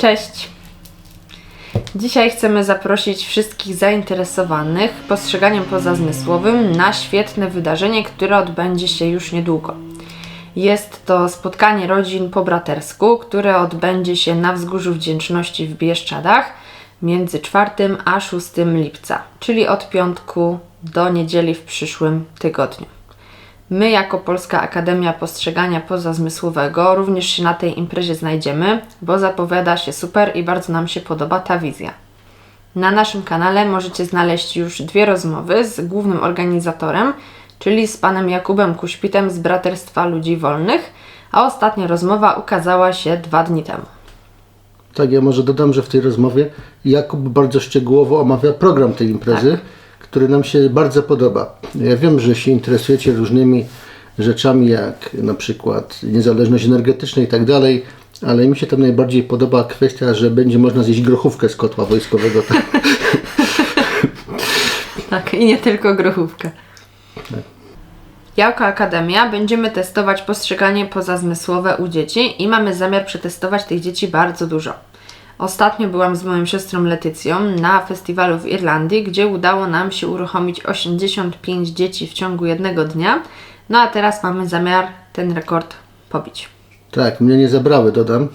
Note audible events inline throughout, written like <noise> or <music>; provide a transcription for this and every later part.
Cześć! Dzisiaj chcemy zaprosić wszystkich zainteresowanych postrzeganiem pozazmysłowym na świetne wydarzenie, które odbędzie się już niedługo. Jest to spotkanie rodzin po bratersku, które odbędzie się na Wzgórzu Wdzięczności w Bieszczadach między 4 a 6 lipca, czyli od piątku do niedzieli w przyszłym tygodniu. My, jako Polska Akademia Postrzegania Pozazmysłowego, również się na tej imprezie znajdziemy, bo zapowiada się super i bardzo nam się podoba ta wizja. Na naszym kanale możecie znaleźć już dwie rozmowy z głównym organizatorem, czyli z panem Jakubem Kuśpitem z Braterstwa Ludzi Wolnych, a ostatnia rozmowa ukazała się dwa dni temu. Tak, ja może dodam, że w tej rozmowie Jakub bardzo szczegółowo omawia program tej imprezy, który nam się bardzo podoba. Ja wiem, że się interesujecie różnymi rzeczami, jak na przykład niezależność energetyczna i tak dalej, ale mi się tam najbardziej podoba kwestia, że będzie można zjeść grochówkę z kotła wojskowego. Tak? <laughs> Tak, i nie tylko grochówkę. Jako Akademia będziemy testować postrzeganie pozazmysłowe u dzieci i mamy zamiar przetestować tych dzieci bardzo dużo. Ostatnio byłam z moją siostrą Letycją na festiwalu w Irlandii, gdzie udało nam się uruchomić 85 dzieci w ciągu jednego dnia. No a teraz mamy zamiar ten rekord pobić. tak, mnie nie zabrały, dodam.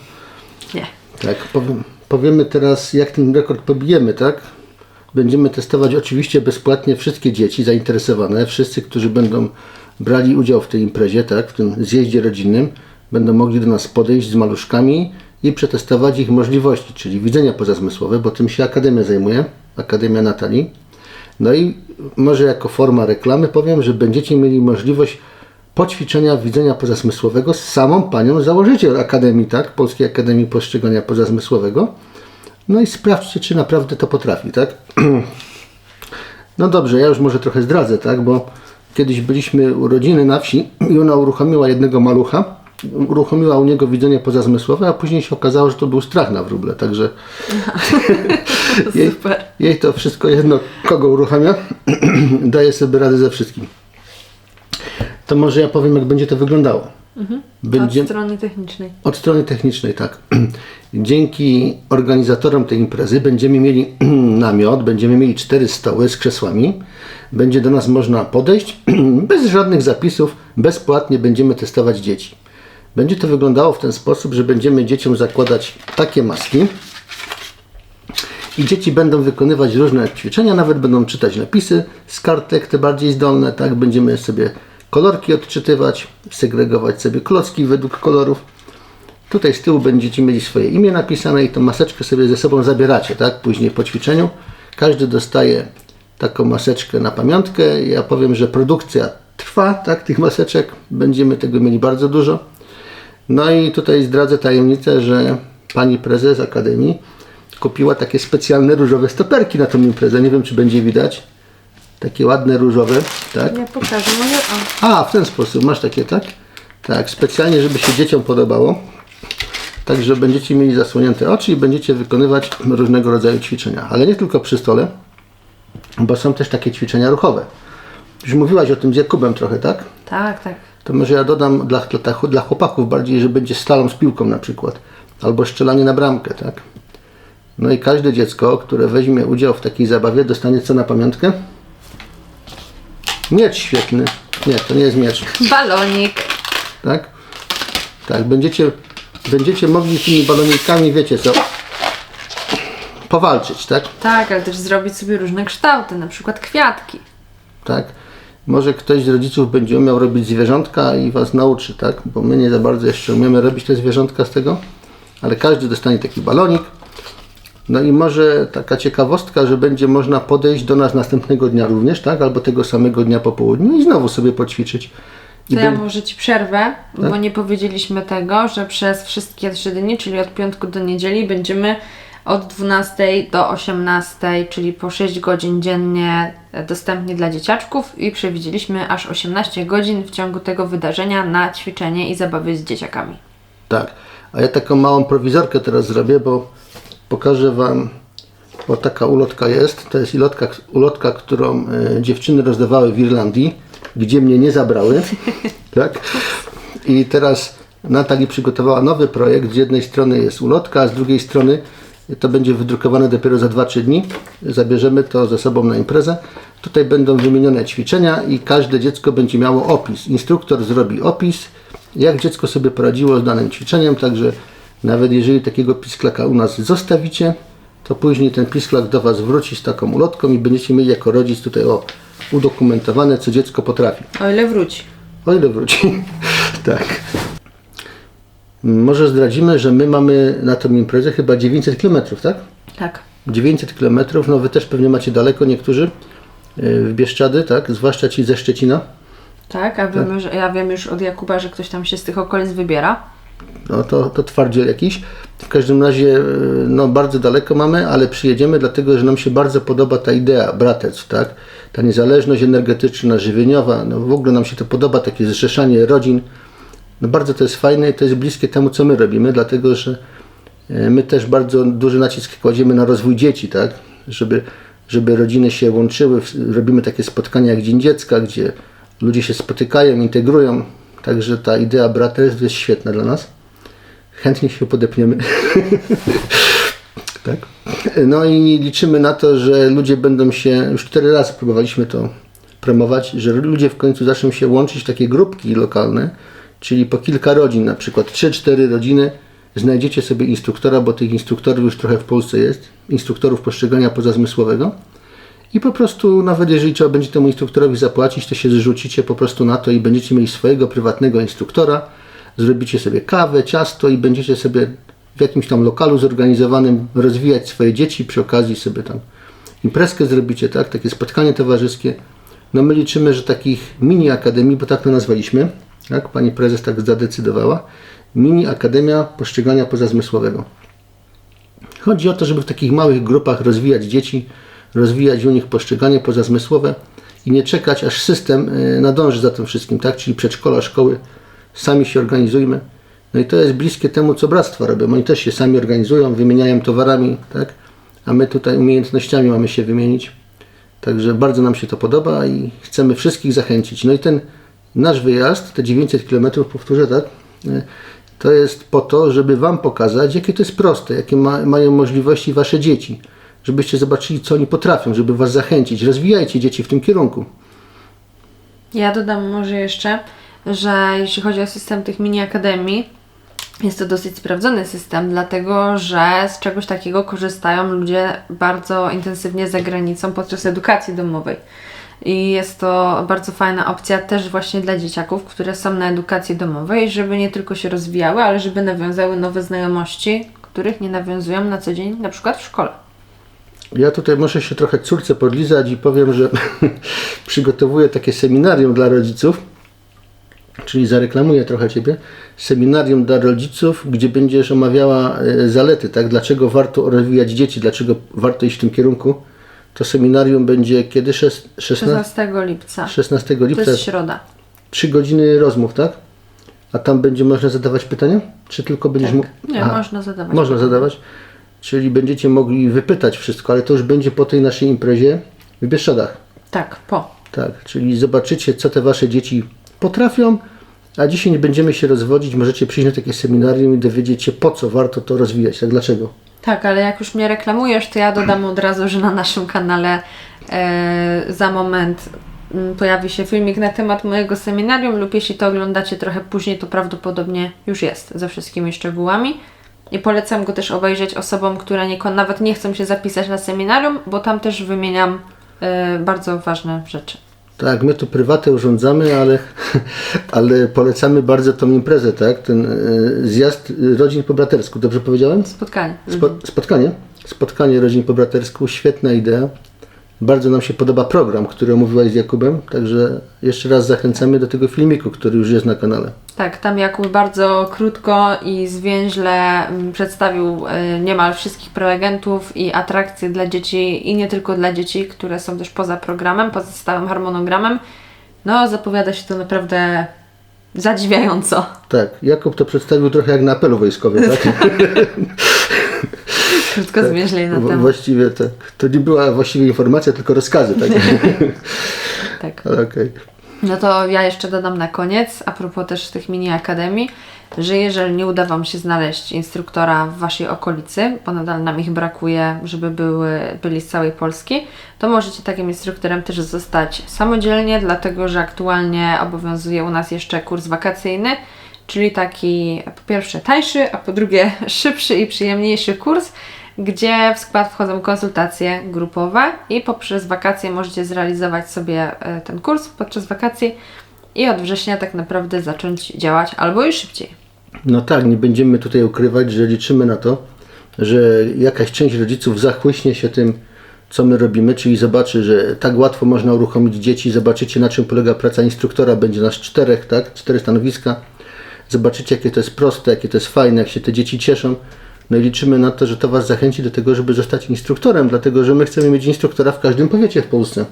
Nie. Tak, powiem, powiemy teraz, jak ten rekord pobijemy, tak? Będziemy testować oczywiście bezpłatnie wszystkie dzieci zainteresowane, wszyscy, którzy będą brali udział w tej imprezie, tak, w tym zjeździe rodzinnym, będą mogli do nas podejść z maluszkami i przetestować ich możliwości, czyli widzenia pozazmysłowe, bo tym się Akademia zajmuje, Akademia Natalii. No i może jako forma reklamy powiem, że będziecie mieli możliwość poćwiczenia widzenia pozazmysłowego z samą panią założyciel Akademii, tak? Polskiej Akademii Postrzegania Pozazmysłowego. No i sprawdźcie, czy naprawdę to potrafi, tak? <clears throat> No dobrze, ja już może trochę zdradzę, tak? Bo kiedyś byliśmy u rodziny na wsi i ona uruchomiła jednego malucha, uruchomiła u niego widzenie pozazmysłowe, a później się okazało, że to był strach na wróble, także <laughs> jej, Super. jej to wszystko jedno, kogo uruchamia, <clears throat> daje sobie radę ze wszystkim. To może ja powiem, jak będzie to wyglądało. Będzie, Od strony technicznej. od strony technicznej, tak. <clears throat> Dzięki organizatorom tej imprezy będziemy mieli <clears throat> namiot, będziemy mieli cztery stoły z krzesłami. Będzie do nas można podejść bez żadnych zapisów, bezpłatnie będziemy testować dzieci. Będzie to wyglądało w ten sposób, że będziemy dzieciom zakładać takie maski i dzieci będą wykonywać różne ćwiczenia, nawet będą czytać napisy z kartek, te bardziej zdolne, tak? Będziemy sobie kolorki odczytywać, segregować sobie klocki według kolorów. Tutaj z tyłu będziecie mieli swoje imię napisane i tą maseczkę sobie ze sobą zabieracie, tak? Później po ćwiczeniu. Każdy dostaje taką maseczkę na pamiątkę. Ja powiem, że produkcja trwa, tak? Tych maseczek. Będziemy tego mieli bardzo dużo. No i tutaj zdradzę tajemnicę, że pani prezes Akademii kupiła takie specjalne różowe stoperki na tą imprezę. Nie wiem, czy będzie widać. Takie ładne różowe, tak? Ja pokażę moje. O. A, w ten sposób. Masz takie, tak? Tak, specjalnie, żeby się dzieciom podobało. Także będziecie mieli zasłonięte oczy i będziecie wykonywać różnego rodzaju ćwiczenia. Ale nie tylko przy stole, bo są też takie ćwiczenia ruchowe. Już mówiłaś o tym z Jakubem trochę, tak? Tak, tak. To może ja dodam dla, dla, dla chłopaków bardziej, że będzie slalom z piłką na przykład. Albo strzelanie na bramkę, tak? No i każde dziecko, które weźmie udział w takiej zabawie, dostanie co na pamiątkę? Miecz świetny. Nie, to nie jest miecz, Balonik. tak? Tak, będziecie, będziecie mogli tymi balonikami, wiecie co, powalczyć, tak? Tak, ale też zrobić sobie różne kształty, na przykład kwiatki. tak? Może ktoś z rodziców będzie umiał robić zwierzątka i Was nauczy, tak? Bo my nie za bardzo jeszcze umiemy robić te zwierzątka z tego, ale każdy dostanie taki balonik. No i może taka ciekawostka, że będzie można podejść do nas następnego dnia również, tak? Albo tego samego dnia po południu i znowu sobie poćwiczyć. I To ja może Ci przerwę, bo nie powiedzieliśmy tego, że przez wszystkie trzy dni, czyli od piątku do niedzieli, będziemy od 12 do 18, czyli po 6 godzin dziennie e, dostępni dla dzieciaczków i przewidzieliśmy aż 18 godzin w ciągu tego wydarzenia na ćwiczenie i zabawy z dzieciakami. Tak. A ja taką małą prowizorkę teraz zrobię, bo pokażę Wam, bo taka ulotka jest. To jest ulotka, ulotka którą e, dziewczyny rozdawały w Irlandii, gdzie mnie nie zabrały. <laughs> tak? I teraz Natalii przygotowała nowy projekt. Z jednej strony jest ulotka, a z drugiej strony to będzie wydrukowane dopiero za 2-3 dni. Zabierzemy to ze sobą na imprezę. Tutaj będą wymienione ćwiczenia i każde dziecko będzie miało opis. Instruktor zrobi opis, jak dziecko sobie poradziło z danym ćwiczeniem, także nawet jeżeli takiego pisklaka u nas zostawicie, to później ten pisklak do Was wróci z taką ulotką i będziecie mieli jako rodzic tutaj o, udokumentowane, co dziecko potrafi. O ile wróci. O ile wróci. <laughs> tak. Może zdradzimy, że my mamy na tą imprezę chyba 900 km, tak? Tak. 900 km, no Wy też pewnie macie daleko niektórzy yy, w Bieszczady, tak? Zwłaszcza ci ze Szczecina. Tak, a wiemy, że, ja wiem już od Jakuba, że ktoś tam się z tych okolic wybiera. No to, to twardziel jakiś. W każdym razie, yy, no bardzo daleko mamy, ale przyjedziemy dlatego, że nam się bardzo podoba ta idea braterstw, tak? Ta niezależność energetyczna, żywieniowa, no w ogóle nam się to podoba, takie zrzeszanie rodzin. No bardzo to jest fajne i to jest bliskie temu, co my robimy, dlatego że e, my też bardzo duży nacisk kładziemy na rozwój dzieci, tak? Żeby, żeby rodziny się łączyły. Robimy takie spotkania jak Dzień Dziecka, gdzie ludzie się spotykają, integrują. Także ta idea braterstw jest świetna dla nas. Chętnie się podepniemy. <laughs> tak. No i liczymy na to, że ludzie będą się, już cztery razy próbowaliśmy to promować, że ludzie w końcu zaczną się łączyć w takie grupki lokalne, czyli po kilka rodzin, na przykład 3-4 rodziny, znajdziecie sobie instruktora, bo tych instruktorów już trochę w Polsce jest, instruktorów postrzegania pozazmysłowego i po prostu nawet jeżeli trzeba będzie temu instruktorowi zapłacić, to się zrzucicie po prostu na to i będziecie mieli swojego prywatnego instruktora, zrobicie sobie kawę, ciasto i będziecie sobie w jakimś tam lokalu zorganizowanym rozwijać swoje dzieci, przy okazji sobie tam imprezkę zrobicie, tak, takie spotkanie towarzyskie. No my liczymy, że takich mini akademii, bo tak to nazwaliśmy, tak, pani prezes tak zadecydowała, mini akademia postrzegania pozazmysłowego. Chodzi o to, żeby w takich małych grupach rozwijać dzieci, rozwijać u nich postrzeganie pozazmysłowe i nie czekać, aż system y, nadąży za tym wszystkim, tak? Czyli przedszkola, szkoły, sami się organizujmy. No i to jest bliskie temu, co bractwa robią. Oni też się sami organizują, wymieniają towarami, tak? A my tutaj umiejętnościami mamy się wymienić. Także bardzo nam się to podoba i chcemy wszystkich zachęcić. No i ten nasz wyjazd, te 900 km, powtórzę, tak? Y, To jest po to, żeby Wam pokazać, jakie to jest proste, jakie ma, mają możliwości Wasze dzieci. Żebyście zobaczyli, co oni potrafią, żeby Was zachęcić. Rozwijajcie dzieci w tym kierunku. Ja dodam może jeszcze, że jeśli chodzi o system tych mini akademii, jest to dosyć sprawdzony system, dlatego że z czegoś takiego korzystają ludzie bardzo intensywnie za granicą podczas edukacji domowej. I jest to bardzo fajna opcja też właśnie dla dzieciaków, które są na edukacji domowej, żeby nie tylko się rozwijały, ale żeby nawiązały nowe znajomości, których nie nawiązują na co dzień, na przykład w szkole. Ja tutaj muszę się trochę córce podlizać i powiem, że <laughs> przygotowuję takie seminarium dla rodziców, czyli zareklamuję trochę Ciebie. Seminarium dla rodziców, gdzie będziesz omawiała e, zalety, tak? Dlaczego warto rozwijać dzieci, dlaczego warto iść w tym kierunku. To seminarium będzie kiedy? Szes- 16, 16 lipca. 16 To lipca. jest środa. 3 godziny rozmów, tak? A tam będzie można zadawać pytania? Czy tylko będziesz mógł. Nie, Aha. można zadawać. Można zadawać. Czyli będziecie mogli wypytać wszystko, ale to już będzie po tej naszej imprezie w Bieszczadach. Tak, po. Tak, czyli zobaczycie, co te wasze dzieci potrafią, a dzisiaj nie będziemy się rozwodzić. Możecie przyjść na takie seminarium i dowiedzieć się, po co warto to rozwijać, tak dlaczego. Tak, ale jak już mnie reklamujesz, to ja dodam od razu, że na naszym kanale e, za moment mm, pojawi się filmik na temat mojego seminarium lub jeśli to oglądacie trochę później, to prawdopodobnie już jest ze wszystkimi szczegółami. I polecam go też obejrzeć osobom, które nie, nawet nie chcą się zapisać na seminarium, bo tam też wymieniam e, bardzo ważne rzeczy. Tak, my tu prywatę urządzamy, ale, <laughs> ale polecamy bardzo tą imprezę, tak? Ten e, zjazd rodzin po bratersku, dobrze powiedziałem? Spotkanie. Spo, spotkanie? Spotkanie rodzin po bratersku, świetna idea. Bardzo nam się podoba program, który omówiłaś z Jakubem, także jeszcze raz zachęcamy do tego filmiku, który już jest na kanale. Tak, tam Jakub bardzo krótko i zwięźle mm, przedstawił y, niemal wszystkich prelegentów i atrakcje dla dzieci i nie tylko dla dzieci, które są też poza programem, poza stałym harmonogramem. No, zapowiada się to naprawdę zadziwiająco. Tak, Jakub to przedstawił trochę jak na apelu wojskowym, tak? <laughs> Krótko zwięźlej na temat. Właściwie to, to nie była właściwie informacja, tylko rozkazy, tak? <laughs> Tak. <laughs> Okej. No to ja jeszcze dodam na koniec, a propos też tych mini akademii, że jeżeli nie uda Wam się znaleźć instruktora w Waszej okolicy, bo nadal nam ich brakuje, żeby były, byli z całej Polski, to możecie takim instruktorem też zostać samodzielnie, dlatego że aktualnie obowiązuje u nas jeszcze kurs wakacyjny, czyli taki po pierwsze tańszy, a po drugie <laughs> szybszy i przyjemniejszy kurs, gdzie w skład wchodzą konsultacje grupowe i poprzez wakacje możecie zrealizować sobie e, ten kurs podczas wakacji i od września tak naprawdę zacząć działać albo już szybciej. No tak, nie będziemy tutaj ukrywać, że liczymy na to, że jakaś część rodziców zachłyśnie się tym, co my robimy, czyli zobaczy, że tak łatwo można uruchomić dzieci, zobaczycie na czym polega praca instruktora, będzie nas czterech, tak, cztery stanowiska, zobaczycie jakie to jest proste, jakie to jest fajne, jak się te dzieci cieszą. No i liczymy na to, że to Was zachęci do tego, żeby zostać instruktorem, dlatego że my chcemy mieć instruktora w każdym powiecie w Polsce.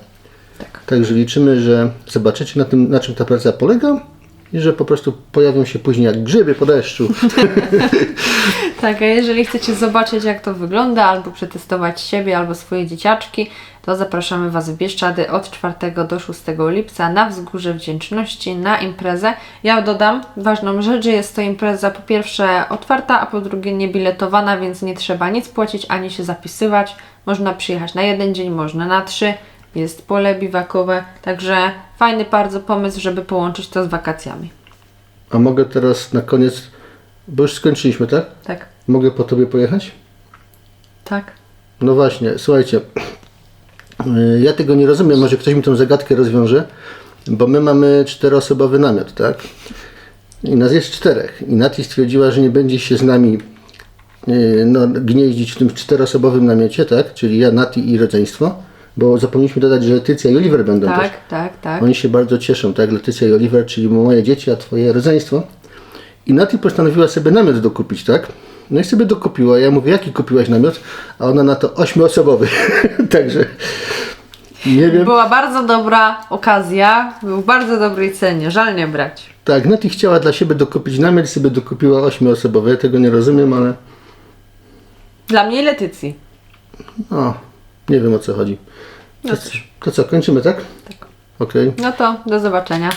Tak. Także liczymy, że zobaczycie na tym, na czym ta praca polega i że po prostu pojawią się później jak grzyby po deszczu. <laughs> Tak, a jeżeli chcecie zobaczyć, jak to wygląda, albo przetestować siebie, albo swoje dzieciaczki, to zapraszamy Was w Bieszczady od 4 do 6 lipca na Wzgórze Wdzięczności na imprezę. Ja dodam ważną rzecz, że jest to impreza po pierwsze otwarta, a po drugie niebiletowana, więc nie trzeba nic płacić ani się zapisywać. Można przyjechać na jeden dzień, można na trzy. Jest pole biwakowe, także fajny bardzo pomysł, żeby połączyć to z wakacjami. A mogę teraz na koniec, bo już skończyliśmy, tak? Tak, Mogę po Tobie pojechać? tak. No właśnie, słuchajcie, <clears throat> ja tego nie rozumiem, może ktoś mi tą zagadkę rozwiąże, bo my mamy czteroosobowy namiot, tak? I nas jest czterech. I Nati stwierdziła, że nie będzie się z nami yy, no, gnieździć w tym czteroosobowym namiocie, tak? Czyli ja, Nati i rodzeństwo, bo zapomnieliśmy dodać, że Letycja i Oliver będą też. Tak, tak, tak. Oni się bardzo cieszą, tak? Letycja i Oliver, czyli moje dzieci, a twoje rodzeństwo. I Nati postanowiła sobie namiot dokupić, tak? No i sobie dokupiła. Ja mówię, jaki kupiłaś namiot? A ona na to ośmioosobowy. <laughs> Także nie wiem. Była bardzo dobra okazja, był w bardzo dobrej cenie, żal nie brać. Tak, Nati chciała dla siebie dokupić namiot, sobie dokupiła ośmioosobowy. Ja tego nie rozumiem, ale Dla mnie i Letycji. no, nie wiem o co chodzi. No To, cóż. to co, kończymy, tak? Tak. Okej. No to do zobaczenia.